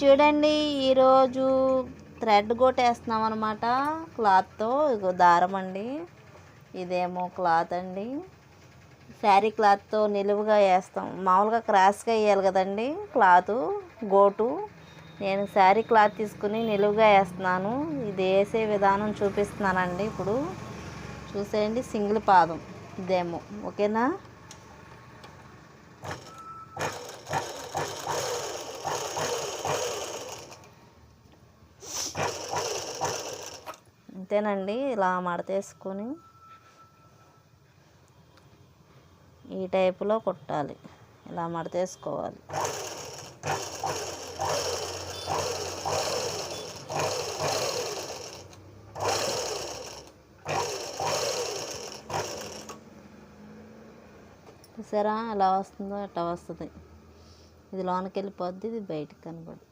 చూడండి ఈరోజు థ్రెడ్ కొట్టేస్తున్నాం అనమాట క్లాత్తో ఇగో దారం అండి. ఇదేమో క్లాత్ అండి. శారీ క్లాత్తో నిలువుగా వేస్తాం. మామూలుగా క్రాస్గా వేయాలి కదండి క్లాత్ గోటు. నేను శారీ క్లాత్ తీసుకుని నిలువుగా వేస్తున్నాను. ఇది వేసే విధానం చూపిస్తున్నానండి ఇప్పుడు. చూసేయండి సింగిల్ పాదం. ఇదేమో. ఓకేనా? అంతేనండి ఇలా మడతేసుకొని ఈ టైపులో కుట్టాలి. ఇలా మడతేసుకోవాలి చూసారా ఎలా వస్తుందో అట్లా వస్తుంది? ఇది లోనకి వెళ్ళిపోద్ది ఇది బయటికి కనబడుతుంది.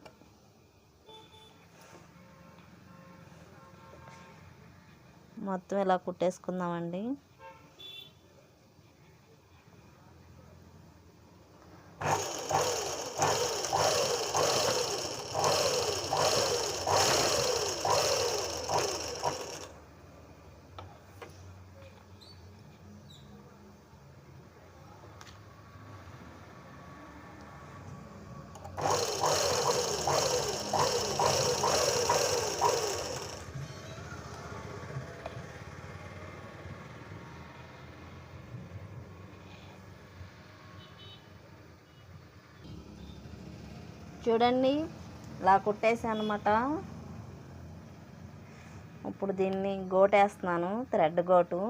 మొత్తం ఇలా కుట్టేసుకుందామండి. చూడండి ఇలా కుట్టేసాను అనమాట ఇప్పుడు దీన్ని గోటేస్తున్నాను థ్రెడ్ గోటు.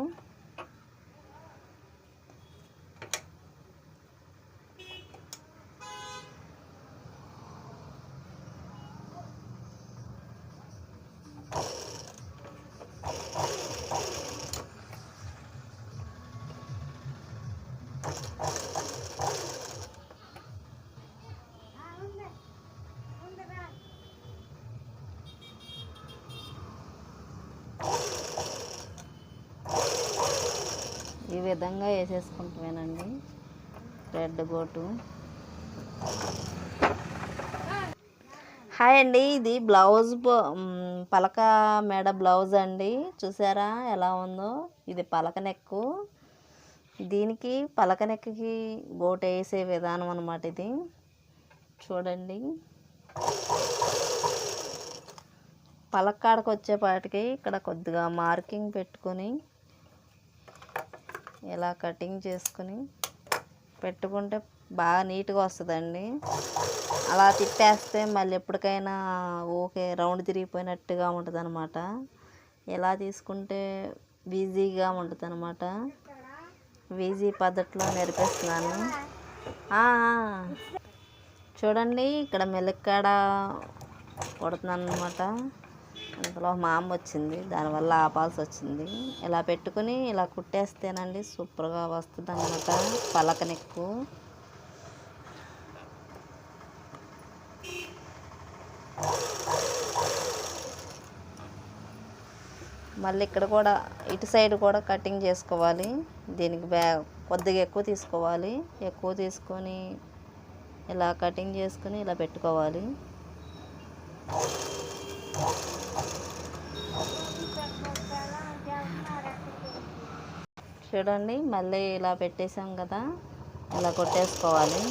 ఈ విధంగా వేసేసుకుంటామేనండి రెడ్ బోటు హాయ్ అండి ఇది బ్లౌజ్ పలక మేడ బ్లౌజ్ అండి. చూసారా ఎలా ఉందో? ఇది పలక నెక్కు. దీనికి పలక నెక్కి బోట్ వేసే విధానం అనమాట ఇది. చూడండి. పలక్కాడకు వచ్చేపాటికి ఇక్కడ కొద్దిగా మార్కింగ్ పెట్టుకొని ఇలా కటింగ్ చేసుకుని పెట్టుకుంటే బాగా నీట్గా వస్తుందండి. అలా తిప్పేస్తే మళ్ళీ ఎప్పటికైనా ఓకే రౌండ్ తిరిగిపోయినట్టుగా ఉంటుంది అనమాట ఇలా తీసుకుంటే బిజీగా ఉంటుంది అనమాట ఈజీ పద్ధతిలో నేర్పిస్తున్నాను. చూడండి ఇక్కడ మెలక్కాడ కొడుతున్నాను అనమాట ఇందులో మా అమ్మ వచ్చింది. దానివల్ల ఆపాల్సి వచ్చింది. ఇలా పెట్టుకుని ఇలా కుట్టేస్తేనండి సూపర్గా వస్తుంది అనమాట పలకనెక్కు మళ్ళీ ఇక్కడ కూడా ఇటు సైడ్ కూడా కటింగ్ చేసుకోవాలి. దీనికి బ్యా కొద్దిగా ఎక్కువ తీసుకోవాలి. ఎక్కువ తీసుకొని ఇలా కటింగ్ చేసుకుని ఇలా పెట్టుకోవాలి. చూడండి మళ్ళీ ఇలా పెట్టేసాం కదా. ఇలా కొట్టేసుకోవాలి.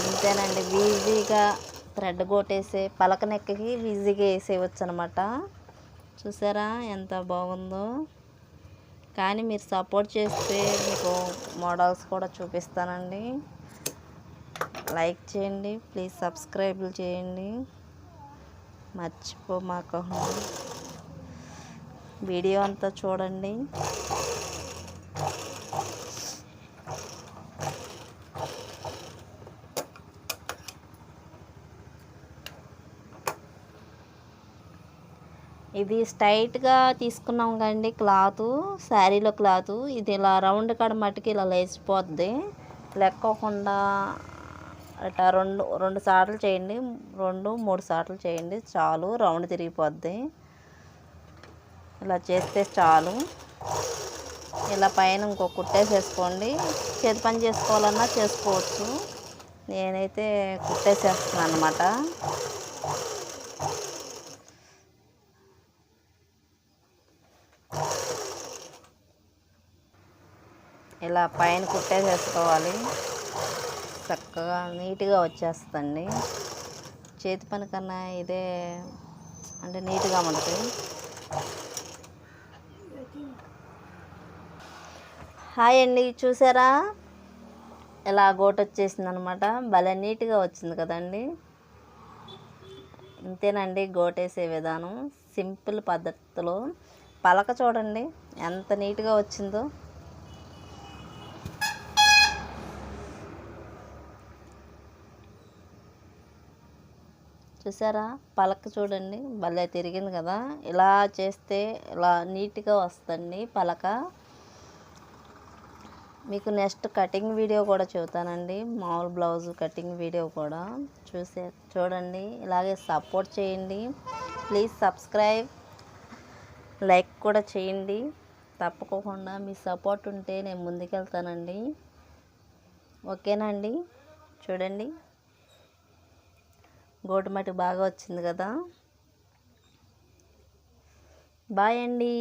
అంతేనండి ఈజీగా థ్రెడ్ కొట్టేసే పలక నెక్కకి ఈజీగా వేసేయచ్చు అనమాట చూసారా ఎంత బాగుందో? కానీ మీరు సపోర్ట్ చేస్తే మీకు మోడల్స్ కూడా చూపిస్తానండి. లైక్ చేయండి ప్లీజ్ సబ్స్క్రైబ్ చేయండి. మర్చిపోమాక వీడియో అంతా చూడండి. ఇది స్ట్రైట్గా తీసుకున్నాం కండి క్లాత్ శారీలో క్లాత్. ఇది ఇలా రౌండ్ కాడ మట్టుకి ఇలా లేచిపోద్ది. లెక్కకుండా అట్లా రెండు రెండు సార్లు చేయండి. రెండు మూడు సార్లు చేయండి. చాలు రౌండ్ తిరిగిపోద్ది. ఇలా చేస్తే చాలు. ఇలా పైన ఇంకో కుట్టేసేసుకోండి. చేతి పని చేసుకోవాలన్నా చేసుకోవచ్చు. నేనైతే కుట్టేసేస్తున్నాను అనమాట ఇలా పైన కుట్టేసేసుకోవాలి. చక్కగా నీట్గా వచ్చేస్తుందండి చేతి పని కన్నా ఇదే అంటే నీట్గా ఉంటుంది. హాయ్ అండి చూసారా? ఇలా గోట వచ్చేసింది అనమాట భలే నీట్గా వచ్చింది కదండి. ఇంతేనండి గోటేసే విధానం. సింపుల్ పద్ధతిలో. పలక చూడండి ఎంత నీట్గా వచ్చిందో. చూసారా? పలక చూడండి. భలే తిరిగింది కదా? ఇలా చేస్తే ఇలా నీట్గా వస్తుంది పలక. మీకు నెక్స్ట్ కటింగ్ వీడియో కూడా చెబుతానండి మామూలు బ్లౌజ్ కటింగ్ వీడియో కూడా. చూసే చూడండి. ఇలాగే సపోర్ట్ చేయండి. ప్లీజ్ సబ్స్క్రైబ్ లైక్ కూడా చేయండి. తప్పకుండా మీ సపోర్ట్ ఉంటే నేను ముందుకెళ్తానండి. ఓకేనండి చూడండి. గోటుమటి బాగా వచ్చింది కదా. బాయ్ అండి.